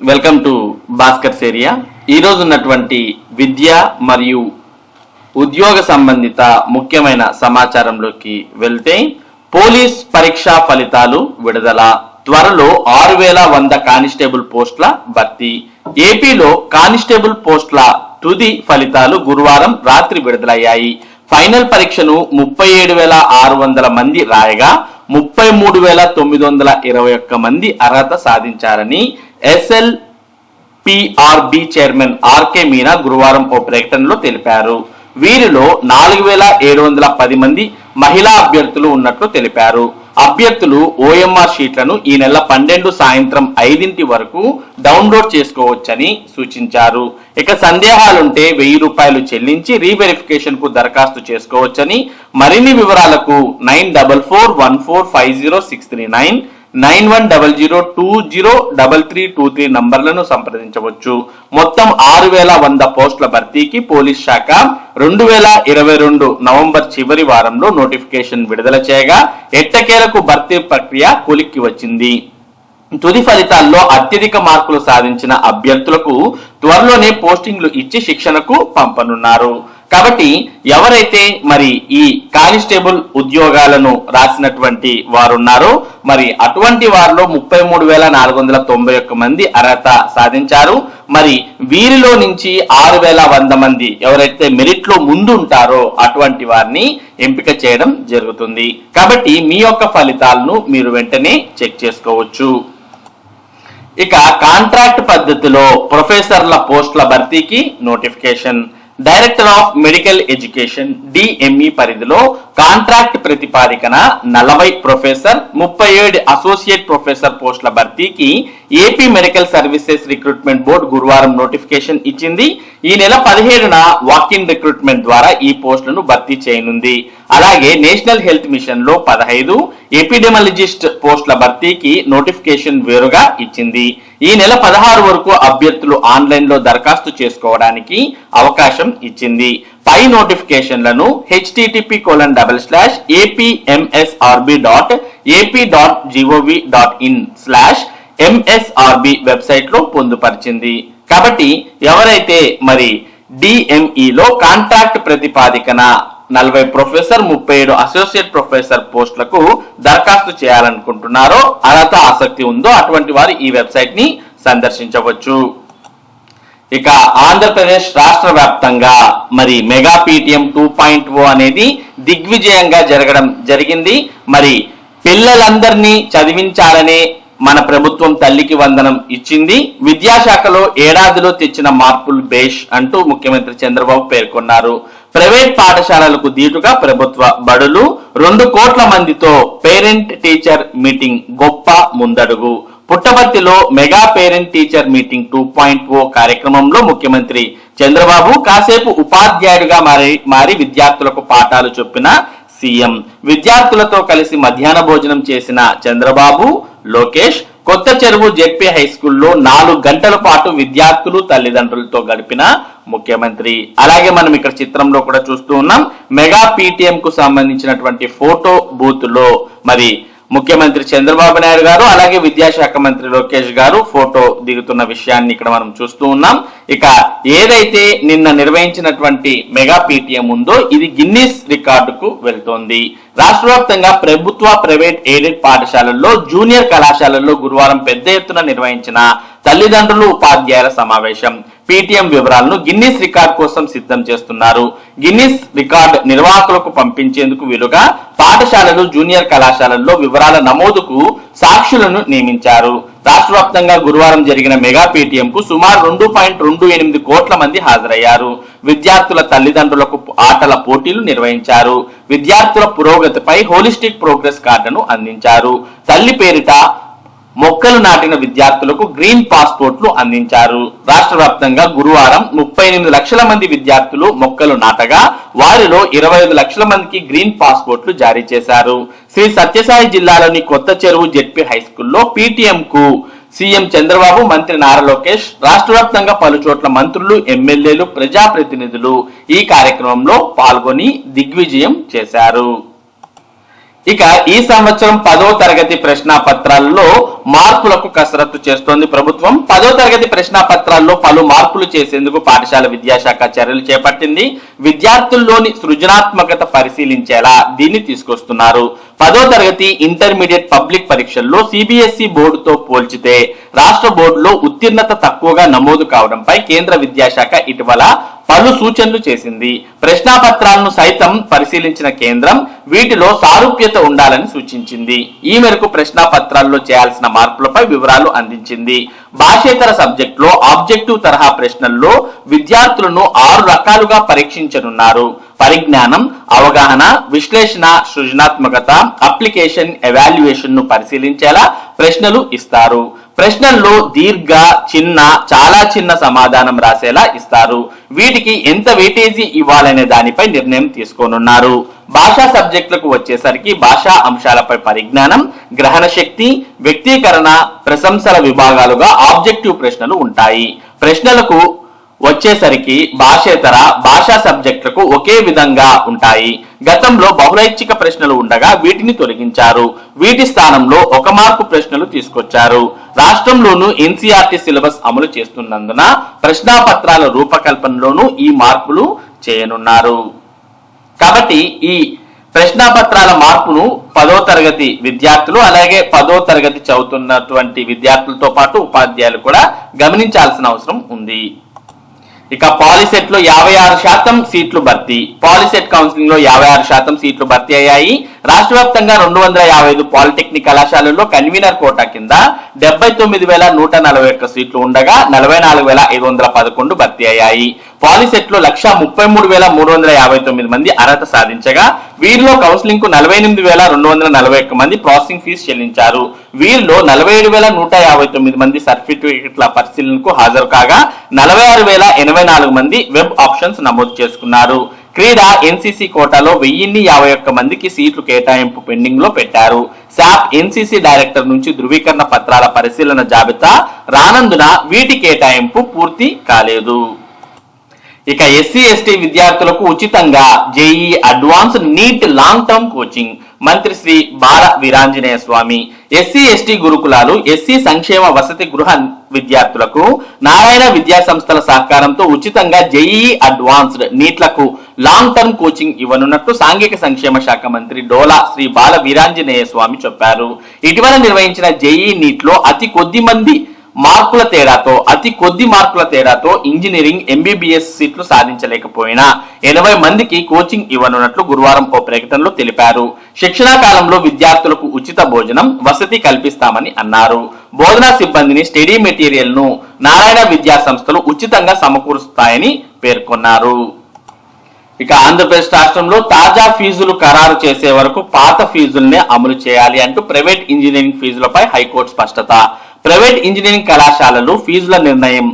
Welcome to Bhaskar's area ఈరోజు ఉన్నటువంటి విద్య మరియు ఉద్యోగ సంబంధిత ముఖ్యమైన సమాచారంలోకి వెళ్తే పోలీస్ పరీక్షా ఫలితాలు విడుదల త్వరలో ఆరు వేల వంద కానిస్టేబుల్ పోస్టుల భర్తీ ఏపీలో కానిస్టేబుల్ పోస్టుల తుది ఫలితాలు గురువారం రాత్రి విడుదలయ్యాయి. ఫైనల్ పరీక్షను ముప్పై ఏడు వేల ఆరు వందల మంది రాయగా ముప్పై మూడు వేల తొమ్మిది వందల ఇరవై ఒక్క మంది అర్హత సాధించారని SL PRB chairman RK Meena గురువారం ఓ ప్రకటనలో తెలిపారు. వీరిలో నాలుగు వేల ఏడు వందల పది మంది మహిళా అభ్యర్థులు ఉన్నట్లు తెలిపారు. అభ్యర్థులు ఓఎంఆర్ షీట్లను ఈ నెల పన్నెండు సాయంత్రం ఐదింటి వరకు డౌన్లోడ్ చేసుకోవచ్చని సూచించారు. ఇక సందేహాలుంటే వెయ్యి రూపాయలు చెల్లించి రీవెరిఫికేషన్కు దరఖాస్తు చేసుకోవచ్చని మరిన్ని వివరాలకు nine double four one four five zero six three nine nine one double zero two zero double three two three నంబర్లను సంప్రదించవచ్చు. మొత్తం ఆరు వేల వంద పోస్టుల భర్తీకి పోలీస్ శాఖ రెండు వేల ఇరవై రెండు నవంబర్ చివరి వారంలో నోటిఫికేషన్ విడుదల చేయగా ఎట్టకేలకు భర్తీ ప్రక్రియ కొలిక్కి వచ్చింది. తుది ఫలితాల్లో అత్యధిక మార్కులు సాధించిన అభ్యర్థులకు త్వరలోనే పోస్టింగ్లు ఇచ్చి శిక్షణకు పంపనున్నారు. కాబట్టి ఎవరైతే మరి ఈ కానిస్టేబుల్ ఉద్యోగాలను రాసినటువంటి వారు ఉన్నారో మరి అటువంటి వారిలో ముప్పై మూడు వేల నాలుగు వందల తొంభై ఒక్క మంది అర్హత సాధించారు. మరి వీరిలో నుంచి ఆరు వేల వంద మంది ఎవరైతే మెరిట్లో ముందు ఉంటారో అటువంటి వారిని ఎంపిక చేయడం జరుగుతుంది. కాబట్టి మీ యొక్క ఫలితాలను మీరు వెంటనే చెక్ చేసుకోవచ్చు. ఇక కాంట్రాక్ట్ పద్ధతిలో ప్రొఫెసర్ల పోస్టుల భర్తీకి notification. Director of medical education DME పరిధిలో కాంట్రాక్ట్ ప్రతిపాదికన నలభై ప్రొఫెసర్ ముప్పై ఏడు అసోసియేట్ ప్రొఫెసర్ పోస్టుల భర్తీకి AP medical services recruitment board గురువారం నోటిఫికేషన్ ఇచ్చింది. ఈ నెల పదిహేడున వాకిన్ రిక్రూట్మెంట్ ద్వారా ఈ పోస్టులను భర్తీ చేయనుంది. అలాగే నేషనల్ హెల్త్ మిషన్లో పదహైదు ఎపిడెమాలజిస్ట్ పోస్టుల భర్తీకి నోటిఫికేషన్ వేరుగా ఇచ్చింది. ఈ నెల పదహారు వరకు అభ్యర్థులు ఆన్లైన్లో దరఖాస్తు చేసుకోవడానికి అవకాశం ఇచ్చింది. పై నోటిఫికేషన్లను HTTP colon double slash APMSRB dot AP dot GOV dot in slash MSRB వెబ్సైట్లో పొందుపరిచింది కాబట్టి ఎవరైతే మరి డిఎంఈలో కాంట్రాక్ట్ ప్రతిపాదికన నలభై ప్రొఫెసర్ ముప్పై ఏడు అసోసియేట్ ప్రొఫెసర్ పోస్టులకు దరఖాస్తు చేయాలనుకుంటున్నారో అర్హత ఆసక్తి ఉందో అటువంటి వారు ఈ వెబ్సైట్ని సందర్శించవచ్చు. ఇక ఆంధ్రప్రదేశ్ రాష్ట్ర వ్యాప్తంగా మరి mega PTM two point O అనేది దిగ్విజయంగా జరగడం జరిగింది. మరి పిల్లలందరినీ చదివించాలనే మన ప్రభుత్వం తల్లికి వందనం ఇచ్చింది. విద్యాశాఖలో ఏడాదిలో తెచ్చిన మార్పులు బేష్ అంటూ ముఖ్యమంత్రి చంద్రబాబు పేర్కొన్నారు. ప్రైవేట్ పాఠశాలలకు దీటుగా ప్రభుత్వ బడులు. రెండు కోట్ల మందితో పేరెంట్ టీచర్ మీటింగ్ గొప్ప ముందడుగు. పుట్టపర్తిలో mega parent teacher meeting two point O కార్యక్రమంలో ముఖ్యమంత్రి చంద్రబాబు కాసేపు ఉపాధ్యాయుడిగా మారి మారి విద్యార్థులకు పాఠాలు చెప్పిన సీఎం. విద్యార్థులతో కలిసి మధ్యాహ్న భోజనం చేసిన చంద్రబాబు లోకేష్ కొత్త చెరువు జెడ్పీ హై స్కూల్లో నాలుగు గంటల పాటు విద్యార్థులు తల్లిదండ్రులతో గడిపిన ముఖ్యమంత్రి. అలాగే మనం ఇక్కడ చిత్రంలో కూడా చూస్తూ ఉన్నాం మెగా పీటీఎం కు సంబంధించినటువంటి ఫోటో బూత్లో మరి ముఖ్యమంత్రి చంద్రబాబు నాయుడు గారు అలాగే విద్యాశాఖ మంత్రి లోకేష్ గారు ఫోటో దిగుతున్న విషయాన్ని ఇక్కడ మనం చూస్తూ ఉన్నాం. ఇక ఏదైతే నిన్న నిర్వహించినటువంటి మెగా పీటీఎం ఉందో ఇది గిన్నీస్ రికార్డుకు వెళ్తోంది. రాష్ట్ర వ్యాప్తంగా ప్రభుత్వ ప్రైవేట్ ఎయిడెడ్ పాఠశాలల్లో జూనియర్ కళాశాలల్లో గురువారం పెద్ద ఎత్తున నిర్వహించిన తల్లిదండ్రులు ఉపాధ్యాయుల సమావేశం. పీటీఎం వివరాలను గిన్నీస్ రికార్డ్ కోసం సిద్ధం చేస్తున్నారు. గిన్నిస్ రికార్డ్ నిర్వాహకులకు పంపించేందుకు వీలుగా పాఠశాలలు జూనియర్ కళాశాలల్లో వివరాల నమోదుకు సాక్షులను నియమించారు. రాష్ట్ర వ్యాప్తంగా గురువారం జరిగిన మెగా పేటీఎం కు సుమారు రెండు పాయింట్ రెండు ఎనిమిది కోట్ల మంది హాజరయ్యారు. విద్యార్థుల తల్లిదండ్రులకు ఆటల పోటీలు నిర్వహించారు. విద్యార్థుల పురోగతిపై హోలిస్టిక్ ప్రోగ్రెస్ కార్డును అందించారు. తల్లి పేరిట మొక్కలు నాటిన విద్యార్థులకు గ్రీన్ పాస్పోర్ట్లు అందించారు. రాష్ట్ర వ్యాప్తంగా గురువారం ముప్పై ఎనిమిది లక్షల మంది విద్యార్థులు మొక్కలు నాటగా వారిలో ఇరవై ఐదు లక్షల మందికి గ్రీన్ పాస్పోర్ట్లు జారీ చేశారు. శ్రీ సత్యసాయి జిల్లాలోని కొత్త చెరువు జెడ్పీ హై స్కూల్లో పీటీఎం కు సీఎం చంద్రబాబు మంత్రి నారా లోకేష్ రాష్ట్ర వ్యాప్తంగా పలు చోట్ల మంత్రులు ఎమ్మెల్యేలు ప్రజాప్రతినిధులు ఈ కార్యక్రమంలో పాల్గొని దిగ్విజయం చేశారు. ఇక ఈ సంవత్సరం పదో తరగతి ప్రశ్న పత్రాల్లో మార్పులకు కసరత్తు చేస్తోంది ప్రభుత్వం. పదో తరగతి ప్రశ్న పత్రాల్లో పలు మార్పులు చేసేందుకు పాఠశాల విద్యాశాఖ చర్యలు చేపట్టింది. విద్యార్థుల్లోని సృజనాత్మకత పరిశీలించేలా దీన్ని తీసుకొస్తున్నారు. పదో తరగతి ఇంటర్మీడియట్ పబ్లిక్ పరీక్షల్లో సిబిఎస్ఈ బోర్డుతో పోల్చితే రాష్ట్ర బోర్డులో ఉత్తీర్ణత తక్కువగా నమోదు కావడంపై కేంద్ర విద్యాశాఖ ఇటీవల పలు సూచనలు చేసింది. ప్రశ్నాపత్రాలను సైతం పరిశీలించిన కేంద్రం వీటిలో సారూప్యత ఉండాలని సూచించింది. ఈ మేరకు ప్రశ్నాపత్రాల్లో చేయాల్సిన మార్పులపై వివరాలు అందించింది. భాషేతర సబ్జెక్టులో ఆబ్జెక్టివ్ తరహా ప్రశ్నల్లో విద్యార్థులను ఆరు రకాలుగా పరీక్షించనున్నారు. పరిజ్ఞానం అవగాహన విశ్లేషణ సృజనాత్మకత అప్లికేషన్ ఎవాల్యుయేషన్ను పరిశీలించేలా ప్రశ్నలు ఇస్తారు. ప్రశ్నల్లో దీర్ఘ చిన్న చాలా చిన్న సమాధానం రాసేలా ఇస్తారు. వీటికి ఎంత వెయిటేజీ ఇవ్వాలనే దానిపై నిర్ణయం తీసుకోనున్నారు. భాషా సబ్జెక్టులకు వచ్చేసరికి భాషా అంశాలపై పరిజ్ఞానం గ్రహణ శక్తి వ్యక్తీకరణ ప్రశంసల విభాగాలుగా ఆబ్జెక్టివ్ ప్రశ్నలు ఉంటాయి. ప్రశ్నలకు వచ్చేసరికి భాషేతర భాషా సబ్జెక్టులకు ఒకే విధంగా ఉంటాయి. గతంలో బహుళైచ్ఛిక ప్రశ్నలు ఉండగా వీటిని తొలగించారు. వీటి స్థానంలో ఒక మార్కు ప్రశ్నలు తీసుకొచ్చారు. రాష్ట్రంలోనూ ఎన్సీఆర్టీ సిలబస్ అమలు చేస్తున్నందున ప్రశ్నాపత్రాల రూపకల్పనలోనూ ఈ మార్పులు చేయనున్నారు. కాబట్టి ఈ ప్రశ్నాపత్రాల మార్పును పదో తరగతి విద్యార్థులు అలాగే పదో తరగతి చదువుతున్నటువంటి విద్యార్థులతో పాటు ఉపాధ్యాయులు కూడా గమనించాల్సిన అవసరం ఉంది. ఇక పాలిసెట్లో యాభై ఆరు శాతం సీట్లు భర్తీ. పాలిసెట్ కౌన్సిలింగ్లో యాభై ఆరు శాతం సీట్లు భర్తీ అయ్యాయి. రాష్ట్ర వ్యాప్తంగా రెండు వందల యాభై ఐదు పాలిటెక్నిక్ కళాశాలల్లో కన్వీనర్ కోటా కింద డెబ్బై తొమ్మిది వేల నూట నలభై ఒక్క సీట్లు ఉండగా నలభై నాలుగు వేల ఐదు వందల పదకొండు భర్తీ అయ్యాయి. పాలిసెట్లో లక్ష ముప్పై మూడు వేల మూడు వందల యాభై తొమ్మిది మంది అర్హత సాధించగా వీరిలో కౌన్సిలింగ్కు నలభై ఎనిమిది వేల రెండు వందల నలభై ఒక్క మంది ప్రాసెసింగ్ ఫీజు చెల్లించారు. వీరిలో నలభై ఏడు వేల నూట యాభై తొమ్మిది మంది సర్టిఫికేట్ల పరిశీలనకు హాజరు కాగా నలభై ఆరు వేల ఎనభై నాలుగు మంది వెబ్ ఆప్షన్స్ నమోదు చేసుకున్నారు. క్రీడా ఎన్సీసీ కోటాలో వెయ్యిన్ని యాభై ఒక్క మందికి సీట్లు కేటాయింపు పెండింగ్లో పెట్టారు. శాప్ ఎన్సీసీ డైరెక్టర్ నుంచి ధృవీకరణ పత్రాల పరిశీలన జాబితా రానందున వీటి కేటాయింపు పూర్తి కాలేదు. ఇక ఎస్సీ ఎస్టీ విద్యార్థులకు ఉచితంగా JEE advance NEET long term coaching. మంత్రి శ్రీ బాల వీరాంజనేయ స్వామి ఎస్సీ ఎస్టీ గురుకులాలు ఎస్సీ సంక్షేమ వసతి గృహ విద్యార్థులకు నారాయణ విద్యా సంస్థల సహకారంతో ఉచితంగా జేఈ అడ్వాన్స్డ్ నీట్లకు లాంగ్ టర్మ్ కోచింగ్ ఇవ్వనున్నట్టు సాంఘిక సంక్షేమ శాఖ మంత్రి డోలా శ్రీ బాల వీరాంజనేయ స్వామి చెప్పారు. ఇటీవల నిర్వహించిన జేఈ నీట్లో అతి కొద్ది మంది మార్కుల తేడాతో అతి కొద్ది మార్కుల తేడాతో ఇంజనీరింగ్ ఎంబీబీఎస్ సీట్లు సాధించలేకపోయినా ఎనభై మందికి కోచింగ్ ఇవ్వనున్నట్లు గురువారం ఓ ప్రకటనలో తెలిపారు. శిక్షణా కాలంలో విద్యార్థులకు ఉచిత భోజనం వసతి కల్పిస్తామని అన్నారు. బోధనా సిబ్బందిని స్టడీ మెటీరియల్ను నారాయణ విద్యా సంస్థలు ఉచితంగా సమకూరుస్తాయని పేర్కొన్నారు. ఇక ఆంధ్రప్రదేశ్ రాష్ట్రంలో తాజా ఫీజులు ఖరారు చేసే వరకు పాత ఫీజుల్నే అమలు చేయాలి అంటూ ప్రైవేట్ ఇంజనీరింగ్ ఫీజులపై హైకోర్టు స్పష్టత. ప్రైవేట్ ఇంజనీరింగ్ కళాశాలలు ఫీజుల నిర్ణయం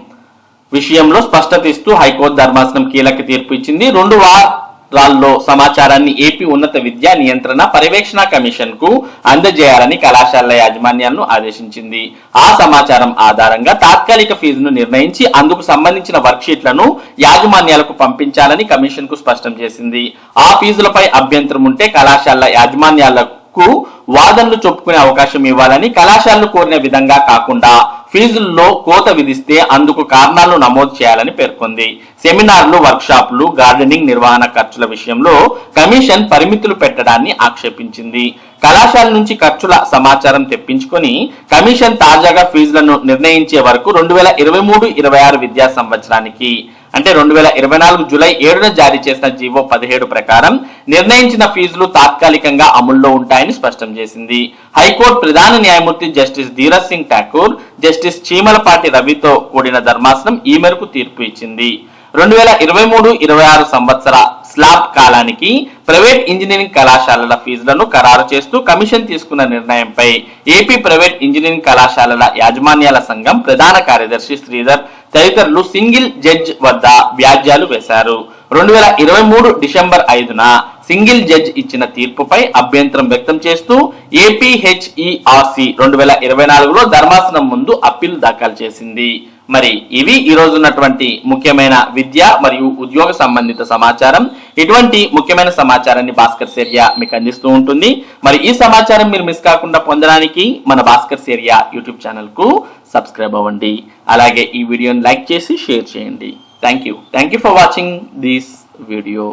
విషయంలో స్పష్టత ఇస్తూ హైకోర్టు ధర్మాసనం కీలక తీర్పు ఇచ్చింది. రెండు వారాల్లో సమాచారాన్ని ఏపీ ఉన్నత విద్యా నియంత్రణ పర్యవేక్షణ కమిషన్కు అందజేయాలని కళాశాలల యాజమాన్యాలను ఆదేశించింది. ఆ సమాచారం ఆధారంగా తాత్కాలిక ఫీజును నిర్ణయించి అందుకు సంబంధించిన వర్క్షీట్లను యాజమాన్యాలకు పంపించాలని కమిషన్కు స్పష్టం చేసింది. ఆ ఫీజులపై అభ్యంతరం ఉంటే కళాశాలల యాజమాన్యాలకు వాదనలు చెప్పుకునే అవకాశం ఇవ్వాలని కళాశాలలు కోరిన విధంగా కాకుండా ఫీజుల్లో కోత విధిస్తే అందుకు కారణాలు నమోదు చేయాలని పేర్కొంది. సెమినార్లు వర్క్షాపులు గార్డెనింగ్ నిర్వహణ ఖర్చుల విషయంలో కమిషన్ పరిమితులు పెట్టడాన్ని ఆక్షేపించింది. కళాశాల నుంచి ఖర్చుల సమాచారం తెప్పించుకొని కమిషన్ తాజాగా ఫీజులను నిర్ణయించే వరకు రెండు వేల ఇరవై మూడు ఇరవై ఆరు విద్యా సంవత్సరానికి అంటే రెండు వేల ఇరవై నాలుగు జూలై ఏడున జారీ చేసిన జీవో పదిహేడు ప్రకారం నిర్ణయించిన ఫీజులు తాత్కాలికంగా అమల్లో ఉంటాయని స్పష్టం చేసింది. హైకోర్టు ప్రధాన న్యాయమూర్తి జస్టిస్ ధీరజ్ సింగ్ ఠాకూర్ జస్టిస్ చీమలపాటి రవితో కూడిన ధర్మాసనం ఈ మేరకు తీర్పు ఇచ్చింది. రెండు వేల ఇరవై మూడు ఇరవై ఆరు సంవత్సర స్లాబ్ కాలానికి ప్రైవేట్ ఇంజనీరింగ్ కళాశాలల ఫీజులను ఖరారు చేస్తూ కమిషన్ తీసుకున్న నిర్ణయంపై ఏపీ ప్రైవేట్ ఇంజనీరింగ్ కళాశాలల యాజమాన్యాల సంఘం ప్రధాన కార్యదర్శి శ్రీధర్ తదితరులు సింగిల్ జడ్జ్ వద్ద వ్యాజ్యాలు వేశారు. రెండు వేల ఇరవై మూడు డిసెంబర్ ఐదున సింగిల్ జడ్జ్ ఇచ్చిన తీర్పుపై అభ్యంతరం వ్యక్తం చేస్తూ ఏపీహెచ్ఈఆర్సి రెండు వేల ఇరవై నాలుగులో ధర్మాసనం ముందు అప్పీల్ దాఖలు చేసింది. మరి ఇవి ఈ రోజు ఉన్నటువంటి ముఖ్యమైన విద్య మరియు ఉద్యోగ సంబంధిత సమాచారం. ఇటువంటి ముఖ్యమైన సమాచారాన్ని భాస్కర్ ఏరియా మీకు అందిస్తూ ఉంటుంది. మరి ఈ సమాచారం మీరు మిస్ కాకుండా పొందడానికి మన భాస్కర్ సేరియా యూట్యూబ్ ఛానల్కు సబ్స్క్రైబ్ అవ్వండి. అలాగే ఈ వీడియోని లైక్ చేసి షేర్ చేయండి. Thank you thank you for watching this video.